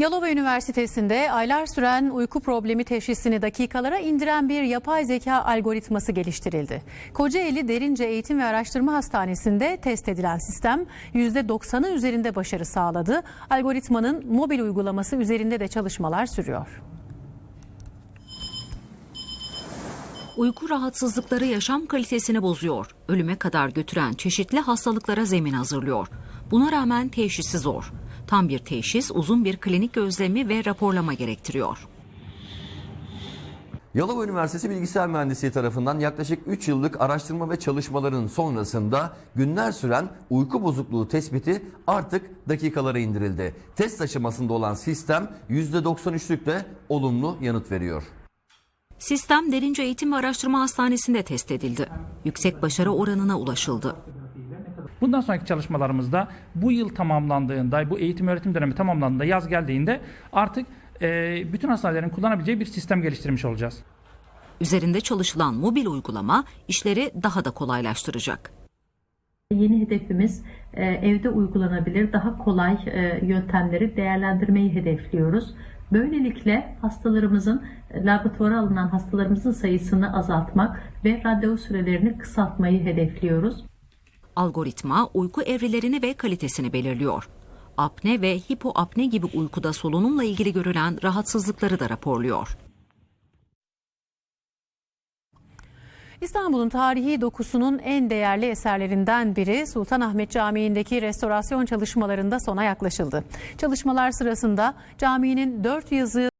Yalova Üniversitesi'nde aylar süren uyku problemi teşhisini dakikalara indiren bir yapay zeka algoritması geliştirildi. Kocaeli Derince Eğitim ve Araştırma Hastanesi'nde test edilen sistem %90'ı üzerinde başarı sağladı. Algoritmanın mobil uygulaması üzerinde de çalışmalar sürüyor. Uyku rahatsızlıkları yaşam kalitesini bozuyor. Ölüme kadar götüren çeşitli hastalıklara zemin hazırlıyor. Buna rağmen teşhisi zor. Tam bir teşhis uzun bir klinik gözlemi ve raporlama gerektiriyor. Yalova Üniversitesi Bilgisayar Mühendisliği tarafından yaklaşık 3 yıllık araştırma ve çalışmaların sonrasında günler süren uyku bozukluğu tespiti artık dakikalara indirildi. Test aşamasında olan sistem %93'lükle olumlu yanıt veriyor. Sistem Derince Eğitim ve Araştırma Hastanesi'nde test edildi. Yüksek başarı oranına ulaşıldı. Bundan sonraki çalışmalarımızda bu yıl tamamlandığında, bu eğitim öğretim dönemi tamamlandığında, yaz geldiğinde artık e, bütün hastanelerin kullanabileceği bir sistem geliştirmiş olacağız. Üzerinde çalışılan mobil uygulama işleri daha da kolaylaştıracak. Yeni hedefimiz e, evde uygulanabilir daha kolay e, yöntemleri değerlendirmeyi hedefliyoruz. Böylelikle hastalarımızın laboratuvara alınan hastalarımızın sayısını azaltmak ve randevu sürelerini kısaltmayı hedefliyoruz. Algoritma uyku evrelerini ve kalitesini belirliyor. Apne ve hipoapne gibi uykuda solunumla ilgili görülen rahatsızlıkları da raporluyor. İstanbul'un tarihi dokusunun en değerli eserlerinden biri Sultanahmet Camii'ndeki restorasyon çalışmalarında sona yaklaşıldı. Çalışmalar sırasında caminin dört yazı